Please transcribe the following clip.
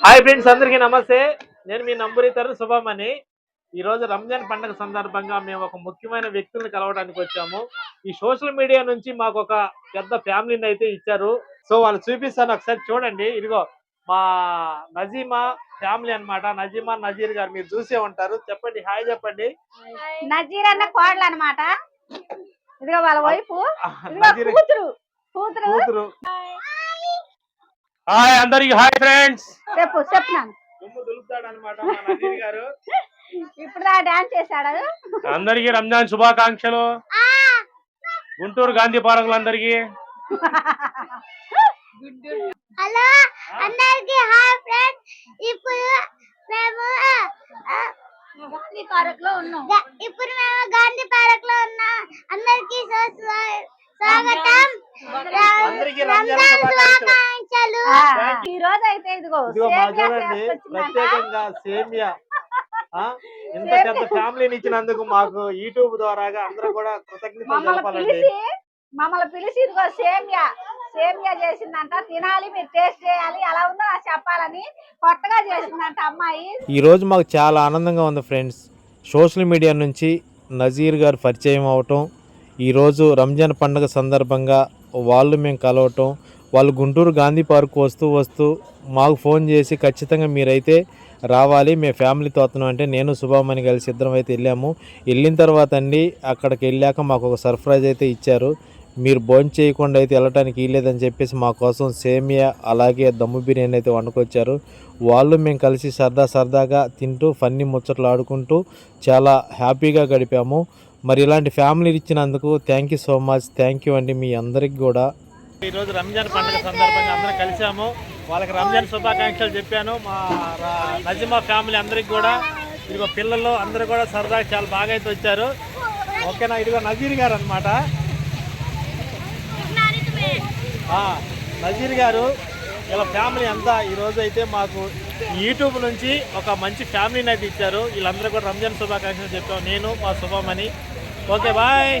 Hi friends అందరికీ నమస్తే. నేను మీ నంబర్ ఇతరు శుభమని. ఈ రోజు రంజాన్ పండుగ సందర్భంగా మేము ఒక ముఖ్యమైన వ్యక్తుల్ని కలవడానికి వచ్చాము. ఈ సోషల్ మీడియా నుంచి మాకు ఒక పెద్ద ఫ్యామిలీని అయితే ఇచ్చారు. సో వాళ్ళు చూపిస్తాను ఒకసారి చూడండి. ఇదిగో మా నజీమా ఫ్యామిలీ అన్నమాట. నజీమా నజీర్ గారు మీరు చూసే ఉంటారు. చెప్పండి హాయ్ చెప్పండి. నజీర్ అన్న కోడలు అనమాట ఇదిగో వాళ్ళ వైపు. కూతురు కూతురు. హాయ్ అందరికి హాయ్ ఫ్రెండ్స్. చెప్పు చెప్పినాను అందరికి రంజాన్ శుభాకాంక్షలు. గుంటూరు గాంధీ పార్కులందరికీ హలో అందరికి హాయ్ ఫ్రెండ్స్. ఇప్పుడు మేము గాంధీ పార్క్లో ఉన్నాం ఇప్పుడు మేము గాంధీ పార్క్లో ఉన్నాం. అందరికి స్వాగతం. అందరికీ రంజాన్ రంజాన్ శుభాకాంక్షలు. ఈ రోజు అయితే ఇదిగో ఇదిగో మా సేమియా చూడండి చేసుకొచ్చిందంట. ప్రత్యేకంగా సేమియా ఆ, ఇంత పెద్ద ఫ్యామిలీని ఇచ్చినందుకు మాకు యూట్యూబ్ ద్వారాగా అందరూ కూడా కృతజ్ఞతలు మమ్మల్ని తెలపాలండి. పిలిచి మమ్మల్ని పిలిచి ఇదిగో సేమియా సేమియా చేసిందంట. తినాలి మీరు టేస్ట్ చేయాలి ఎలా ఉందో నాకు చెప్పాలని కొత్తగా చేసిందంట అమ్మాయి. ఈరోజు మాకు చాలా ఆనందంగా ఉంది ఫ్రెండ్స్. సోషల్ మీడియా నుంచి నజీర్ గారు పరిచయం అవటం ఈరోజు రంజాన్ పండుగ సందర్భంగా వాళ్ళు మేము కలవటం వాళ్ళు గుంటూరు గాంధీ పార్క్ వస్తూ వస్తూ మాకు ఫోన్ చేసి ఖచ్చితంగా మీరైతే రావాలి మేము ఫ్యామిలీతో వస్తున్నాం అంటే నేను శుభమని కలిసి ఇద్దరం అయితే వెళ్ళాము. వెళ్ళిన తర్వాత అండి అక్కడికి వెళ్ళాక మాకు ఒక సర్ప్రైజ్ అయితే ఇచ్చారు. మీరు భోజనం చేయకుండా అయితే వెళ్ళటానికి వీల్లేదని చెప్పేసి మా కోసం సేమియా అలాగే దమ్ము బిర్యానీ అయితే వండుకొచ్చారు. వాళ్ళు మేము కలిసి సరదా సరదాగా తింటూ ఫన్నీ ముచ్చట్లు ఆడుకుంటూ చాలా హ్యాపీగా గడిపాము. మరి ఇలాంటి ఫ్యామిలీ ఇచ్చినందుకు thank you so much. Thank you అండి మీ అందరికి కూడా. ఈరోజు రంజాన్ పండుగ సందర్భంగా అందరం కలిసాము వాళ్ళకి రంజాన్ శుభాకాంక్షలు చెప్పాను. మా రా- నజీమా ఫ్యామిలీ అందరికి కూడా ఇదిగో పిల్లలు అందరూ కూడా సరదాగా చాలా బాగా అయితే వచ్చారు. ఓకేనా? ఇదిగో నజీర్ గారు అనమాట నజీర్ గారు ఇలా ఫ్యామిలీ అంతా ఈరోజు అయితే మాకు యూట్యూబ్ నుంచి ఒక మంచి ఫ్యామిలీని అయితే ఇచ్చారు. వీళ్ళందరూ కూడా రంజాన్ శుభాకాంక్షలు చెప్పాము. నేను మా శుభమని ఓకే బాయ్.